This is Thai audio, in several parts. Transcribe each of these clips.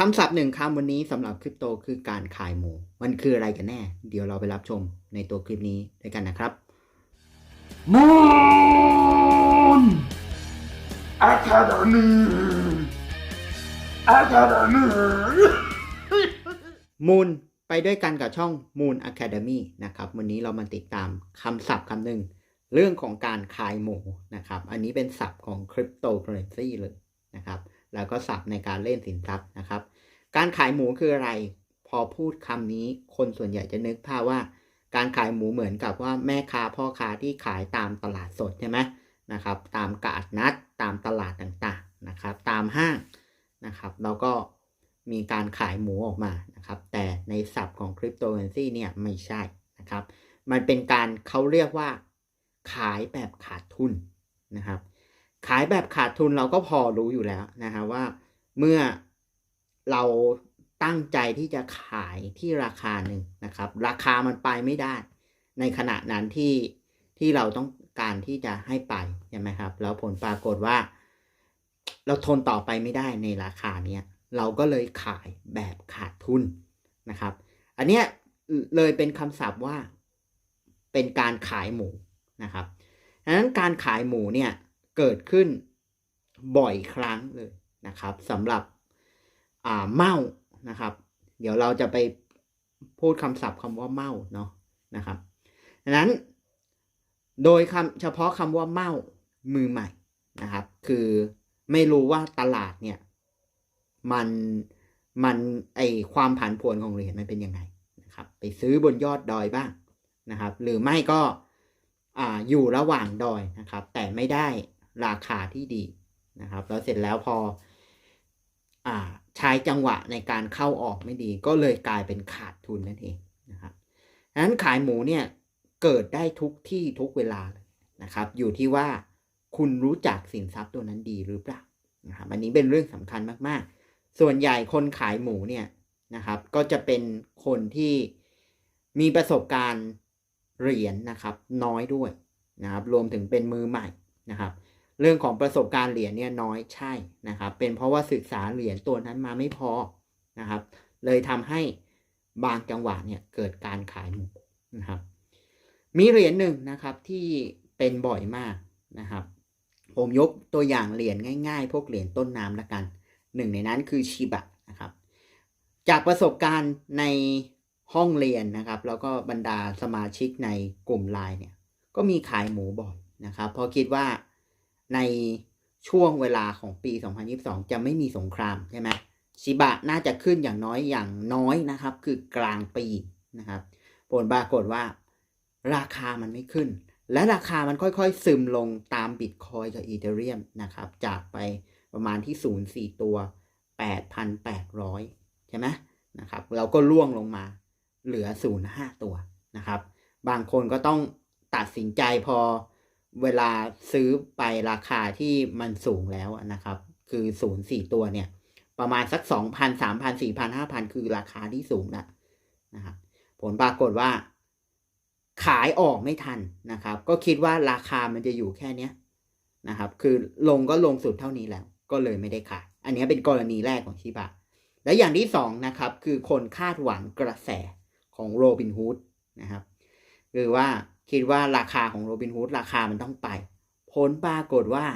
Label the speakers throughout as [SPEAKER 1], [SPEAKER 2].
[SPEAKER 1] คำศัพท์หนึ่งคำวันนี้สำหรับคริปโตคือการขายหมู มันคืออะไรกันแน่ เดี๋ยวเราไปรับชมในตัวคลิปนี้ด้วยกันนะครับ
[SPEAKER 2] มูนอะคาเดมีอะคาเดมี
[SPEAKER 1] มูลไปด้วยกันกับช่อง Moon Academy นะครับ วันนี้เรามาติดตามคำศัพท์คำหนึ่งเรื่องของการขายหมูนะครับ อันนี้เป็นศัพท์ของคริปโตเคอเรนซีเลยนะครับ แล้วก็ศัพท์ในการเล่นสินทรัพย์นะครับ การขายหมูคืออะไร พอพูดคำนี้คนส่วนใหญ่จะนึกภาพว่า การขายหมูเหมือนกับว่าแม่ค้าพ่อค้าที่ขายตามตลาดสดใช่ไหมนะครับ ตามกาดนัดตามตลาดต่างๆนะครับ ตามห้างนะครับ แล้วก็มีการขายหมูออกมานะครับ แต่ในศัพท์ของคริปโตเคอเรนซีเนี่ยไม่ใช่นะครับ มันเป็นการเขาเรียกว่าขายแบบขาดทุนนะครับ ขายแบบขาดทุนเราก็พอรู้อยู่แล้วนะฮะว่าเมื่อเราตั้งใจที่จะขายที่ราคาหนึ่งนะครับ ราคามันไปไม่ได้ ในขณะนั้นที่ที่เราต้องการที่จะให้ไปใช่ไหมครับ แล้วผลปรากฏว่า เราทนต่อไปไม่ได้ในราคาเนี้ยเราก็เลยขายแบบขาดทุนนะครับ อันเนี้ยเลยเป็นคำศัพท์ว่าเป็นการขายหมูนะครับดังนั้นการขายหมูเนี่ย เกิดขึ้นบ่อยครั้งเลยนะครับสำหรับอ่าเมานะครับ เดี๋ยวเราจะไปพูดคำศัพท์คำว่าเมาเนาะนะครับดังนั้น โดยคำเฉพาะคำว่าเมามือใหม่นะครับ คือไม่รู้ว่าตลาดเนี่ย มันมันไอความผันผวนของเหรียญมันเป็นยังไงนะครับ ไปซื้อบนยอดดอยบ้างนะครับ หรือไม่ก็อ่าอยู่ระหว่างดอยนะครับ แต่ไม่ได้ ราคาที่ดีนะครับ แล้วเสร็จแล้วพออใช้จังหวะในการเข้าออกไม่ดี ก็เลยกลายเป็นขาดทุนนั่นเองนะครับดังนั้นขายหมูเนี่ยเกิดได้ทุกที่ทุกเวลาเลยนะครับ อยู่ที่ว่าคุณรู้จักสินทรัพย์ตัวนั้นดีหรือเปล่านะครับอันนี้เป็นเรื่องสำคัญมากๆ ส่วนใหญ่คนขายหมูเนี่ยนะครับ ก็จะเป็นคนที่มีประสบการณ์เหรียญนะครับ น้อยด้วยนะครับ รวมถึงเป็นมือใหม่นะครับ เรื่องของประสบการณ์เหรียญเนี่ยน้อยใช่นะครับ เป็นเพราะว่าศึกษาเหรียญตัวนั้นมาไม่พอนะครับ เลยทำให้บางจังหวะเนี่ยเกิดการขายหมูนะครับ มีเหรียญหนึ่งนะครับที่เป็นบ่อยมากนะครับ ผมยกตัวอย่างเหรียญง่ายๆ พวกเหรียญต้นน้ำละกัน หนึ่งในนั้นคือชิบะนะครับ จากประสบการณ์ในห้องเรียนนะครับ แล้วก็บรรดาสมาชิกในกลุ่มไลน์เนี่ย ก็มีขายหมูบ่อยนะครับ เพราะคิดว่า ในช่วงเวลาของปี 2022 จะไม่มีสงครามใช่ไหมชิบะน่าจะขึ้นอย่างน้อยอย่างน้อยนะครับ คือกลางปีนะครับ ผลปรากฏว่า ราคามันไม่ขึ้น และราคามันค่อยๆ ซึมลงตามบิตคอยกับอีเธเรียมนะครับ จากไปประมาณที่0 4ตัว 8,800 ใช่ไหมนะครับ เราก็ล่วงลงมาเหลือ0 5ตัวนะครับ บางคนก็ต้องตัดสินใจพอ เวลาซื้อไปราคาที่มันสูงแล้วนะครับ คือ0 4ตัวเนี่ย ประมาณสัก2,000 3,000 4,000 5,000คือราคาที่สูงแล้วนะครับผลปรากฏว่า ขายออกไม่ทันนะครับ ก็คิดว่าราคามันจะอยู่แค่เนี้ยนะครับ คือลงก็ลงสุดเท่านี้แล้ว ก็เลยไม่ได้ขาย อันนี้เป็นกรณีแรกของชิบะและอย่างที่สองนะครับ คือคนคาดหวังกระแสของโรบินฮูดนะครับ คือว่า คิดว่าราคาของโรบินฮูดราคามันต้องไป ผลปรากฏว่า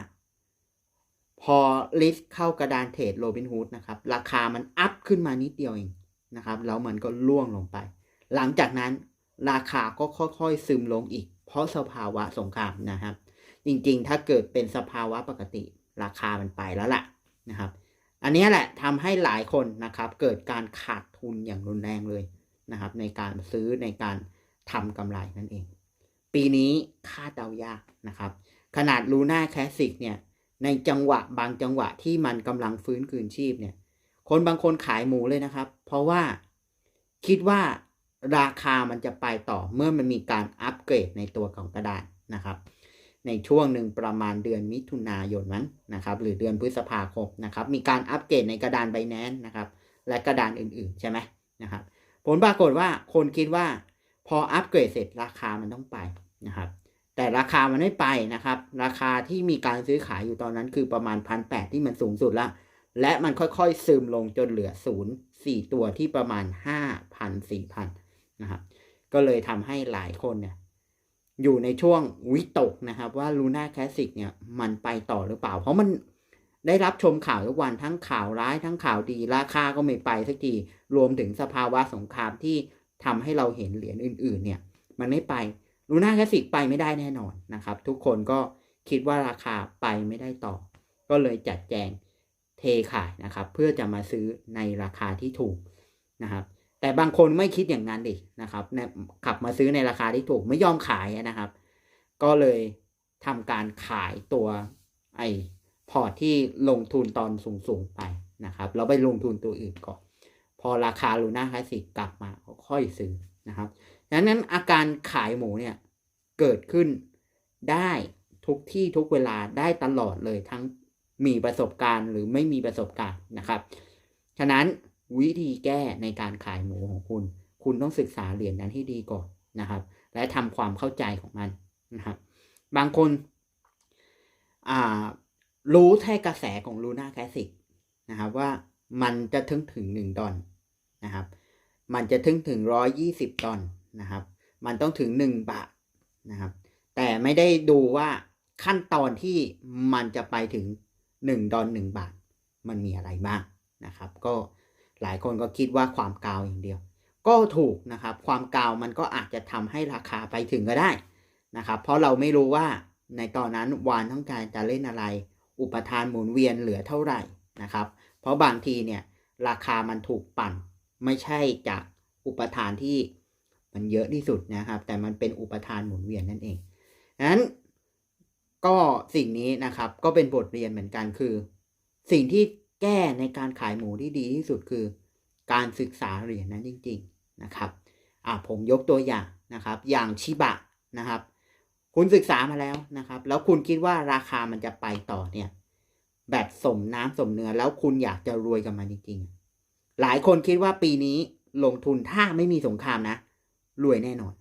[SPEAKER 1] พอลิสต์เข้ากระดานเทรดโรบินฮูดนะครับ ราคามันอัพขึ้นมานิดเดียวเองนะครับ แล้วมันก็ล่วงลงไป หลังจากนั้นราคาก็ค่อยๆซึมลงอีก เพราะสภาวะสงครามนะครับ จริงๆ ถ้าเกิดเป็นสภาวะปกติ ราคามันไปแล้วล่ะนะครับ อันนี้แหละทำให้หลายคนนะครับ เกิดการขาดทุนอย่างรุนแรงเลยนะครับ ในการซื้อในการทำกำไรนั่นเอง ปีนี้คาดเดายากนะครับ ขนาดลูน่าแคสสิกเนี่ย ในจังหวะบางจังหวะที่มันกำลังฟื้นคืนชีพเนี่ย คนบางคนขายหมูเลยนะครับ เพราะว่าคิดว่าราคามันจะไปต่อเมื่อมันมีการอัปเกรดในตัวของกระดานนะครับ ในช่วงหนึ่งประมาณเดือนมิถุนายนนั้นนะครับ หรือเดือนพฤษภาคมนะครับ มีการอัปเกรดในกระดานไบแนนนะครับ และกระดานอื่นๆใช่ไหมนะครับ ผลปรากฏว่าคนคิดว่า พออัปเกรดเสร็จราคามันต้องไปนะครับ แต่ราคามันไม่ไปนะครับ ราคาที่มีการซื้อขายอยู่ตอนนั้นคือประมาณพันแที่มันสูงสุดละและมันค่อยๆซึมลงจนเหลือศูนย์สี่ตัวที่ประมาณห้าพันสี่พันนะครับก็เลยทำให้หลายคนเนี่ยอยู่ในช่วงวิตกนะครับว่า Luna Classic เนี่ยมันไปต่อหรือเปล่า เพราะมันได้รับชมข่าวทุกวันทั้งข่าวร้ายทั้งข่าวดี ราคาก็ไม่ไปสักที รวมถึงสภาวะสงครามที่ ทำให้เราเห็นเหรียญอื่นๆ เนี่ย มันไม่ไป Luna Classic ไปไม่ได้แน่นอนนะครับ ทุกคนก็คิดว่าราคาไปไม่ได้ต่อ ก็เลยจัดแจงเทขายนะครับ เพื่อจะมาซื้อในราคาที่ถูกนะครับ แต่บางคนไม่คิดอย่างนั้นดินะครับขับมาซื้อในราคาที่ถูกไม่ยอมขายนะครับ ก็เลยทำการขายตัวไอพอร์ตที่ลงทุนตอนสูงๆไปนะครับแล้วไปลงทุนตัวอื่นก่อน พอราคาลูน่าคลาสสิกกลับมาค่อยซื้อนะครับดังนั้นอาการขายหมูเนี่ยเกิดขึ้นได้ทุกที่ทุกเวลาได้ตลอดเลยทั้งมีประสบการณ์หรือไม่มีประสบการณ์นะครับ ฉะนั้นวิธีแก้ในการขายหมูของคุณ คุณต้องศึกษาเหรียญนั้นให้ดีก่อนนะครับ และทำความเข้าใจของมันนะครับ บางคนรู้แค่กระแสของลูน่าแคสสิกนะครับว่า มันจะถึงถึงหนึ่งดอลนะครับ มันจะถึงถึงร้อยยี่สิบดอลนะครับ มันต้องถึงหนึ่งบาทนะครับ แต่ไม่ได้ดูว่าขั้นตอนที่มันจะไปถึงหนึ่งดอลหนึ่งบาท มันมีอะไรบ้างนะครับ ก็หลายคนก็คิดว่าความกาวอย่างเดียว ก็ถูกนะครับ ความกาวมันก็อาจจะทำให้ราคาไปถึงก็ได้นะครับ เพราะเราไม่รู้ว่าในตอนนั้นวานต้องการจะเล่นอะไร อุปทานหมุนเวียนเหลือเท่าไหร่นะครับ เพราะบางทีเนี่ยราคามันถูกปั่นไม่ใช่จากอุปทานที่มันเยอะที่สุดนะครับ แต่มันเป็นอุปทานหมุนเวียนนั่นเองดังนั้นก็สิ่งนี้นะครับก็เป็นบทเรียนเหมือนกันคือ สิ่งที่แก้ในการขายหมูที่ดีที่สุดคือ การศึกษาเหรียญนั้นจริง ๆนะครับอะผมยกตัวอย่างนะครับ อย่างชิบะนะครับ คุณศึกษามาแล้วนะครับ แล้วคุณคิดว่าราคามันจะไปต่อเนี่ย แบบสมน้ำสมเนื้อแล้วคุณอยากจะรวยกับมันจริงๆ หลายคนคิดว่าปีนี้ลงทุนถ้าไม่มีสงครามนะ รวยแน่นอน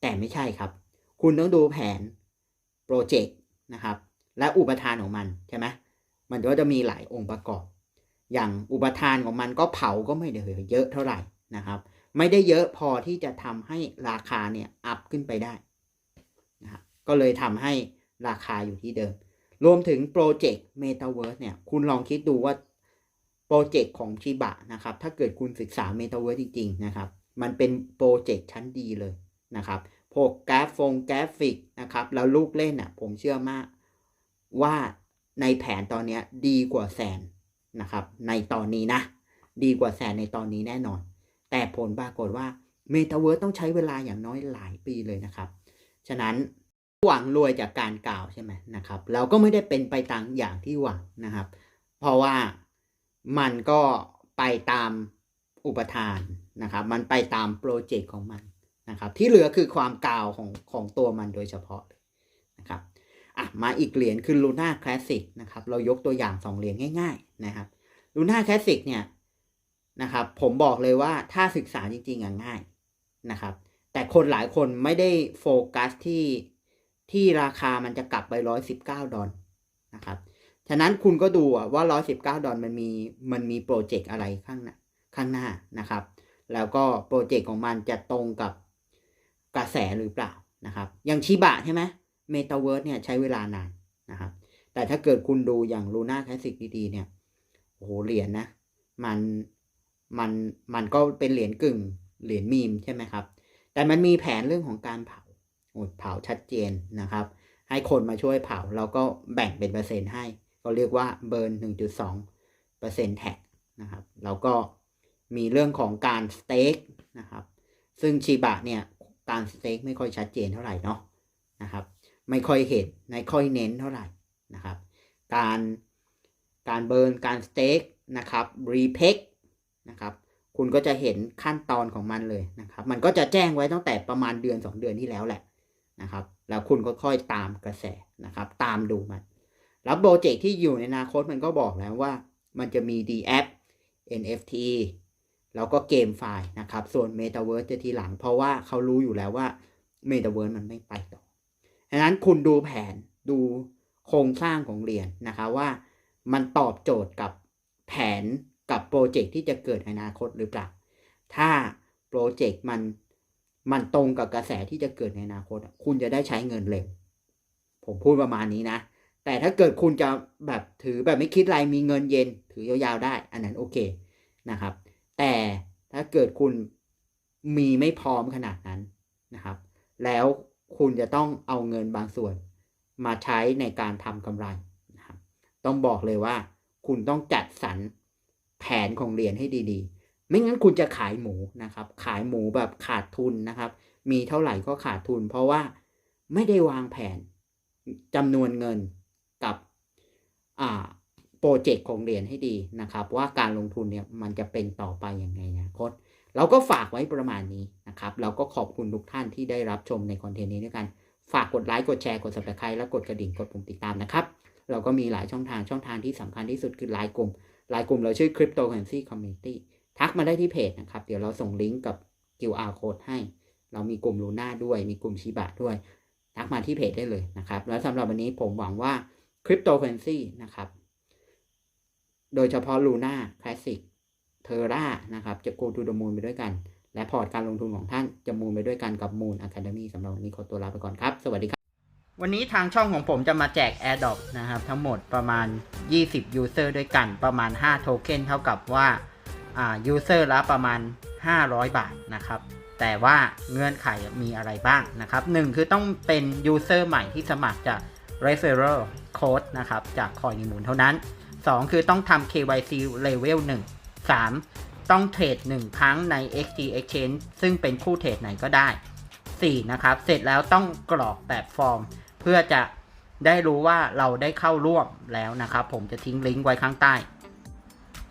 [SPEAKER 1] แต่ไม่ใช่ครับ คุณต้องดูแผนโปรเจกต์นะครับ และอุปทานของมันใช่ไหมมันก็จะมีหลายองค์ประกอบ อย่างอุปทานของมันก็เผาก็ไม่ได้เยอะเท่าไหร่นะครับ ไม่ได้เยอะพอที่จะทำให้ราคาเนี่ยอัพขึ้นไปได้นะครับก็เลยทำให้ราคาอยู่ที่เดิม รวมถึงโปรเจกต์ Metaverse เนี่ย คุณลองคิดดูว่าโปรเจกต์ของชิบะนะครับ ถ้าเกิดคุณศึกษา Metaverse จริงๆนะครับ มันเป็นโปรเจกต์ชั้นดีเลยนะครับ พวกกราฟงกราฟิกนะครับ แล้วลูกเล่นอะ ผมเชื่อมากว่าในแผนตอนนี้ดีกว่าแสนนะครับ ในตอนนี้นะ ดีกว่าแสนในตอนนี้แน่นอน แต่ผลปรากฏว่า Metaverse ต้องใช้เวลาอย่างน้อยหลายปีเลยนะครับ ฉะนั้น หวังรวยจากการกล่าวใช่ไหมนะครับ เราก็ไม่ได้เป็นไปตามอย่างที่หวังนะครับ เพราะว่ามันก็ไปตามอุปทานนะครับ มันไปตามโปรเจกต์ของมันนะครับ ที่เหลือคือความกล่าวของของตัวมันโดยเฉพาะนะครับอะมาอีกเหรียญคือ Luna Classic นะครับ เรายกตัวอย่างสองเหรียญง่ายๆนะครับ Luna Classic เนี่ยนะครับผมบอกเลยว่าถ้าศึกษาจริงๆง่ายนะครับ แต่คนหลายคนไม่ได้โฟกัสที่ ที่ราคามันจะกลับไปร้อยสิบเก้าดอลนะครับ ฉะนั้นคุณก็ดูว่าร้อยสิบเก้าดอลมันมีมันมีโปรเจกต์อะไรข้างหน้าข้างหน้านะครับ แล้วก็โปรเจกต์ของมันจะตรงกับกระแสหรือเปล่านะครับ อย่างชิบะใช่ไหมเมตาเวิร์สเนี่ยใช้เวลานานนะครับ แต่ถ้าเกิดคุณดูอย่างลูน่าแคสสิกดีๆเนี่ย โอ้โห เหรียญนะ มัน มัน มันก็เป็นเหรียญกึ่ง เหรียญมีมใช่ไหมครับ แต่มันมีแผนเรื่องของการเผา เผาชัดเจนนะครับ ให้คนมาช่วยเผาเราก็แบ่งเป็นเปอร์เซ็นต์ให้ ก็เรียกว่าเบิร์น1.2เปอร์เซ็นต์แท็กนะครับแล้วก็มีเรื่องของการสเต็กนะครับ ซึ่งชีบะเนี่ยการสเต็กไม่ค่อยชัดเจนเท่าไหร่เนาะนะครับ ไม่ค่อยเห็นไม่ค่อยเน้นเท่าไหร่นะครับ การการเบิร์นการสเต็กนะครับรีเพกนะครับคุณก็จะเห็นขั้นตอนของมันเลยนะครับ มันก็จะแจ้งไว้ตั้งแต่ประมาณเดือน 2 เดือนที่แล้วแหละ นะครับ แล้วคุณก็ค่อยตามกระแสนะครับ ตามดูมัน แล้วโปรเจกต์ที่อยู่ในอนาคตมันก็บอกแล้วว่า มันจะมี D a p NFT แล้วก็เกมไฟล์นะครับ ส่วน Metaverse จะทีหลัง เพราะว่าเขารู้อยู่แล้วว่า Metaverse มันไม่ไปต่อดังนั้นคุณดูแผนดูโครงสร้างของเหรียญนะคะว่ามันตอบโจทย์กับแผนกับโปรเจกต์ที่จะเกิดในอนาคตหรือเปล่า ถ้าโปรเจกต์มัน มันตรงกับกระแสที่จะเกิดในอนาคต คุณจะได้ใช้เงินเร็ว ผมพูดประมาณนี้นะ แต่ถ้าเกิดคุณจะแบบถือแบบไม่คิดอะไรมีเงินเย็น ถือยาวๆได้ อันนั้นโอเคนะครับ แต่ถ้าเกิดคุณมีไม่พร้อมขนาดนั้นนะครับ แล้วคุณจะต้องเอาเงินบางส่วน มาใช้ในการทำกำไรนะครับ ต้องบอกเลยว่า คุณต้องจัดสรรแผนของเหรียญให้ดีๆ ไม่งั้นคุณจะขายหมูนะครับ ขายหมูแบบขาดทุนนะครับ มีเท่าไหร่ก็ขาดทุน เพราะว่าไม่ได้วางแผนจำนวนเงินกับอ่าโปรเจกต์ของเหรียญให้ดีนะครับ ว่าการลงทุนเนี่ยมันจะเป็นต่อไปยังไงนอนาคตเราก็ฝากไว้ประมาณนี้นะครับ เราก็ขอบคุณทุกท่านที่ได้รับชมในคอนเทนต์นี้ด้วยกัน ฝากกดไลค์กดแชร์กด subscribe และกดกระดิ่งกดปุ่มติดตามนะครับเราก็มีหลายช่องทางช่องทางที่สำคัญที่สุดคือไลน์กลุ่มไลน์กลุ่มเราชื่อ Cryptocurrency Community ทักมาได้ที่เพจนะครับ เดี๋ยวเราส่งลิงก์กับ QR code ให้ เรามีกลุ่มลูน่าด้วย มีกลุ่มชิบะด้วย ทักมาที่เพจได้เลยนะครับ แล้วสำหรับวันนี้ผมหวังว่า Cryptocurrency นะครับ โดยเฉพาะ Luna Classic Terra นะครับ จะ go to the moon ไปด้วยกัน และพอร์ตการลงทุนของท่านจะมูลไปด้วยกันกับ Moon Academy สำหรับวันนี้ขอตัวลาไปก่อนครับ สวัสดีครับ วันนี้ทางช่องของผมจะมาแจก AirDrop นะครับ ทั้งหมดประมาณ 20 User ด้วยกันประมาณ 5 โทเค็นเท่ากับว่า อ่า User ละประมาณ 500 บาทนะครับ แต่ว่าเงื่อนไขมีอะไรบ้างนะครับ 1 คือต้องเป็น User ใหม่ที่สมัครจาก Referral Code นะครับ จาก Coin มูลเท่านั้น 2 คือต้องทำ KYC Level 1 3 ต้องเทรด1 ครั้งใน XT Exchange ซึ่งเป็นคู่เทรดไหนก็ได้ 4 นะครับ เสร็จแล้วต้องกรอกแบบฟอร์ม เพื่อจะได้รู้ว่าเราได้เข้าร่วมแล้วนะครับ ผมจะทิ้งลิงก์ไว้ข้างใต้